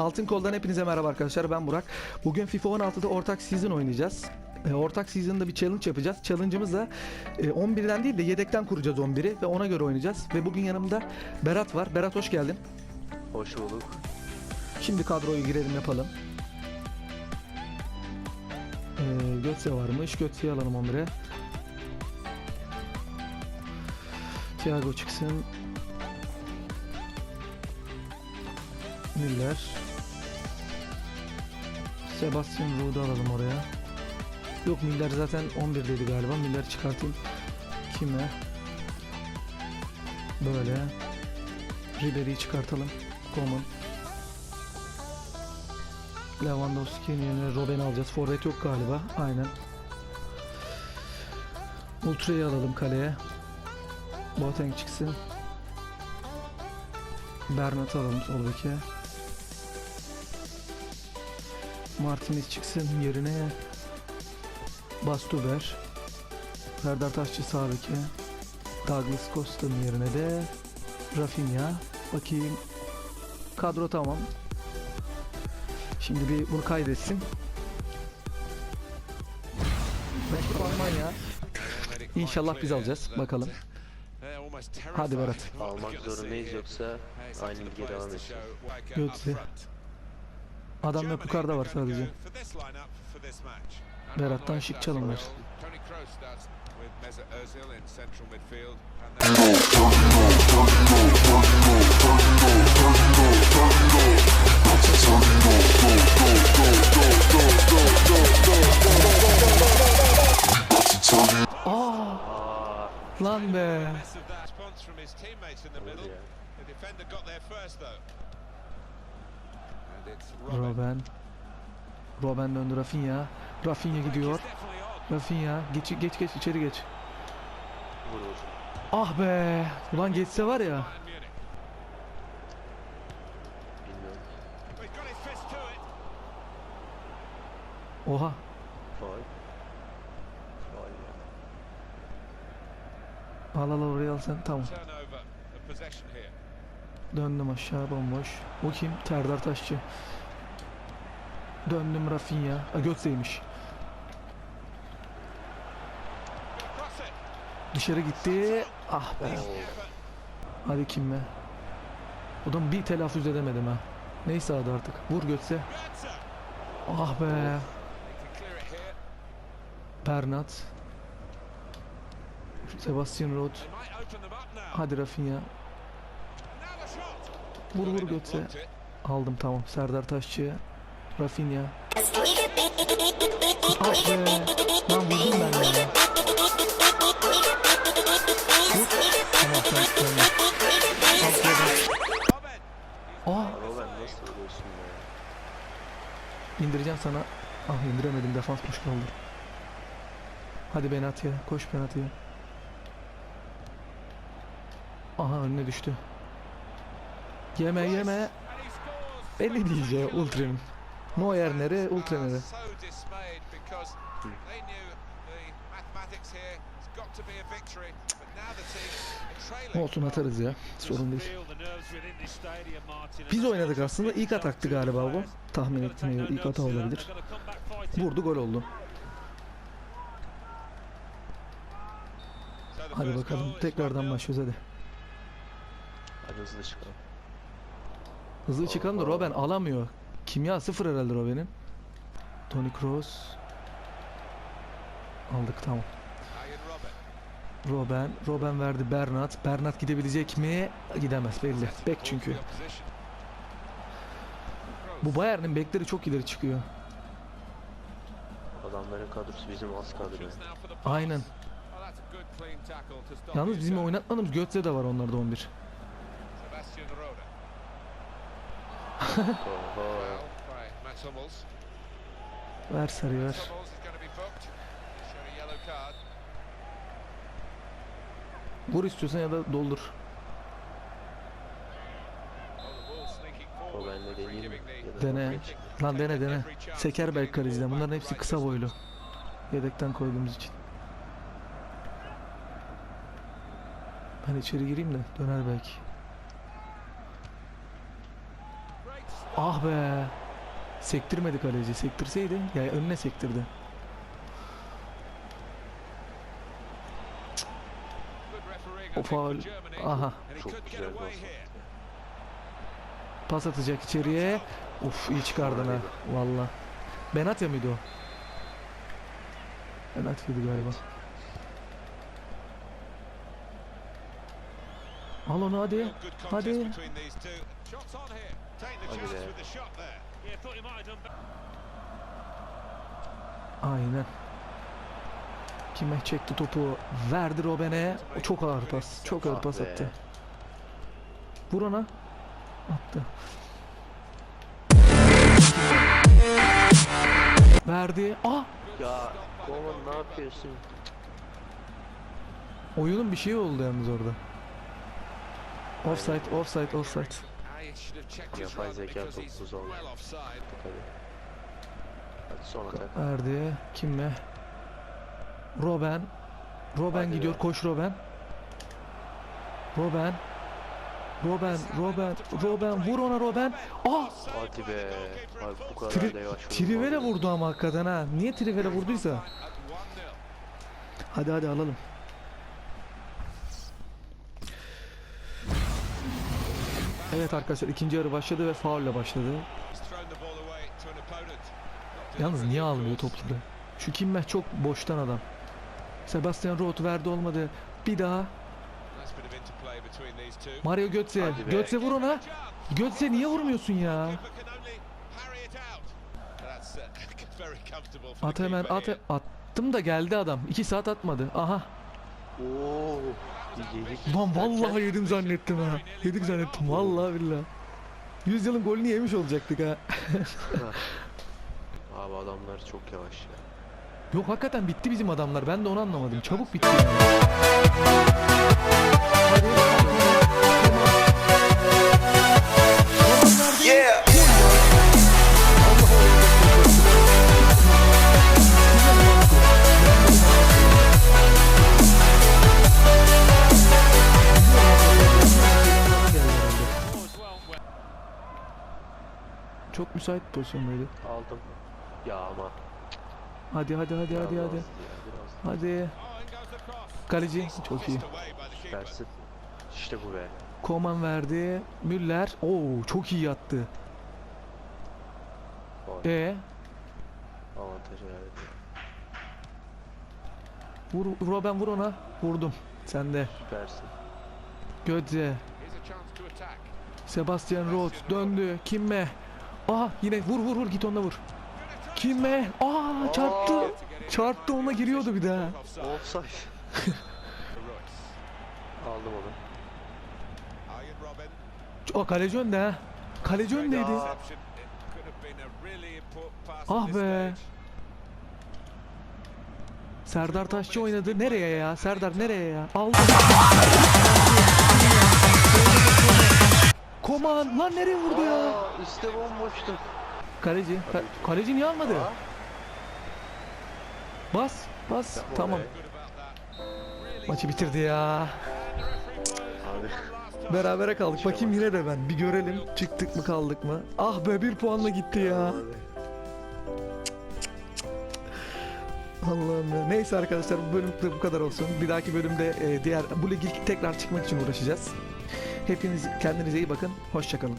Altın Kol'dan hepinize merhaba arkadaşlar. Ben Burak. Bugün FIFA 16'da ortak season oynayacağız. E, ortak season'da bir challenge yapacağız. Challenge'ımız da e, 11'den değil de yedekten kuracağız 11'i ve ona göre oynayacağız. Ve bugün yanımda Berat var. Berat hoş geldin. Hoş bulduk. Şimdi kadroyu girelim yapalım. Ee, Götze varmış. Götze'yi alalım 11'e. Thiago çıksın. Müller. Sebastian Ruud'u alalım oraya. Yok Müller zaten 11'deydi galiba. Müller'i çıkartayım. Kime? Böyle. Ribery'i çıkartalım. Coman. Lewandowski'nin yerine Robben'i alacağız. Forvet yok galiba. Aynen. Ultra'yı alalım kaleye. Boateng çıksın. Bernat alalım sol. Martinez çıksın yerine. Bastuber. Serdar Taşçı sağ beke. Douglas Costa'nın yerine de Rafinha. Bakayım. Kadro tamam. Şimdi bir bunu kaydetsin. Rakip Almanya. İnşallah biz alacağız. Bakalım. Hadi Berat. Almak zorundayız yoksa aynı geri devam edeceğiz. Götze. Adam yok yukarıda var sadece. Berat'tan şık çalım var. Aa, Aa, lan be. Robben. Robben döndü Rafinha. Rafinha gidiyor. Rafinha geç geç geç içeri geç. Ah be. Ulan geçse var ya. Oha. Al al oraya al sen. Tamam. Döndüm aşağı bomboş. Bu kim? Serdar Taşçı. Döndüm Rafinha. Ha Götze'ymiş. Dışarı gitti. Ah be. Hadi kim be. Odan bir telaffuz edemedim ha. Neyse hadi artık. Vur Götze. Ah be. Bernat. Sebastian Rod. Hadi Rafinha. Vur vur Götze. Aldım tamam. Serdar Taşçı. Rafinha. Ah be. Lan vurdum ben ya. Tamam tamam tamam. Aa ya? indireceğim sana. Ah indiremedim defans boş kaldı. Hadi Benatia koş Benatia. Aha önüne düştü. Yeme yeme. Değil ya Ultre'nin. Neuer nere Ultre nere. Olsun atarız ya. Sorun değil. Biz oynadık aslında. İlk ataktı galiba bu. Tahmin ettiğime göre ilk hata olabilir. Vurdu gol oldu. Hadi bakalım tekrardan başlıyoruz hadi. Hadi hızlı çıkalım. Hızlı çıkalım da Robben alamıyor. Kimya sıfır herhalde Robben'in. Toni Kroos. Aldık tamam. Robben. Robben verdi Bernat. Bernat gidebilecek mi? Gidemez belli. Bek çünkü. Bu Bayern'in bekleri çok ileri çıkıyor. Adamların kadrosu bizim az kadro. Aynen. Yalnız bizim oynatmadığımız Götze de var onlarda 11. Ver sarı ver. Vur istiyorsan ya da doldur. Ya da Dene. Lan dene dene. Seker belki kaleciden. Bunların hepsi kısa boylu. Yedekten koyduğumuz için. Ben içeri gireyim de döner belki. Ah be. Sektirmedi kaleci. Sektirseydi ya önüne sektirdi. O faul. Aha. Çok güzel pas. Pas atacak içeriye. Uf iyi çıkardın ha. Valla. Benatya mıydı o? Benatya'ydı galiba. Al onu hadi. Hadi. Aynen. Kime çekti topu? Verdi Robben'e. O çok ağır pas. Çok ağır Ah pas be. attı. Vur ona. Attı. Verdi. Ah! Ya Koman ne yapıyorsun? Oyunun bir şeyi oldu yalnız orada. Offside, offside, offside. Yapay zeka topsuz oldu. Hadi. Hadi son atak. Verdi. Kime? Robben. Robben Hadi gidiyor. be. Koş Robben. Robben. Robben, Robben, Robben vur ona Robben. Ah! Hadi be. Abi bu kadar Tri- da yavaş Trivela vurulmaz. vurdu ama hakikaten ha. Niye Trivela vurduysa? Hadi hadi alalım. Evet arkadaşlar ikinci yarı başladı ve faulle başladı. Yalnız niye almıyor topları? Şu Kimmeh çok boştan adam. Sebastian Roth verdi olmadı. Bir daha. Mario Götze. Götze vur ona. Götze niye vurmuyorsun ya? At hemen at. Attım da geldi adam. 2 saat atmadı. Aha. Oo. Lan vallahi yedim zannettim ha. Yedik zannettim vallahi billahi. Yüzyılın golünü yemiş olacaktık ha. Abi adamlar çok yavaş ya. Yok hakikaten bitti bizim adamlar. Ben de onu anlamadım. Çabuk bitti yani. Bir pozisyondaydı. Aldım. Ya ama. Hadi hadi hadi hadi hadi. ya. Hadi. Kaleci çok iyi. Süpersin. İşte bu be. Koman verdi. Müller. Oo çok iyi yattı. E Avantajı verdi. vur Robben vur ona. Vurdum. Sen de. Süpersin. Götze. Sebastian Roth döndü. Kimme? Aa yine vur vur vur git onunla vur. Kimme? Aa çarptı. Çarptı ona giriyordu bir daha. Offside. Aldım onu. Aa kaleci önde ha. Kaleci öndeydi. Ah be. Serdar Taşçı oynadı. Nereye ya? Serdar nereye ya? Aldı. Koman lan nereye vurdu ya? Aa, bomboştu. Kaleci. Ka- kaleci niye almadı? Aa, Bas. Bas. Yapma Tamam. Maçı bitirdi ya. Abi. Berabere kaldık. Bakayım yine de ben. Bir görelim. Çıktık mı kaldık mı? Ah be bir puanla gitti ya. Allah'ım ya. Neyse arkadaşlar bu bölümlük de bu kadar olsun. Bir dahaki bölümde e, diğer bu ligi tekrar çıkmak için uğraşacağız. Hepiniz kendinize iyi bakın. Hoşçakalın.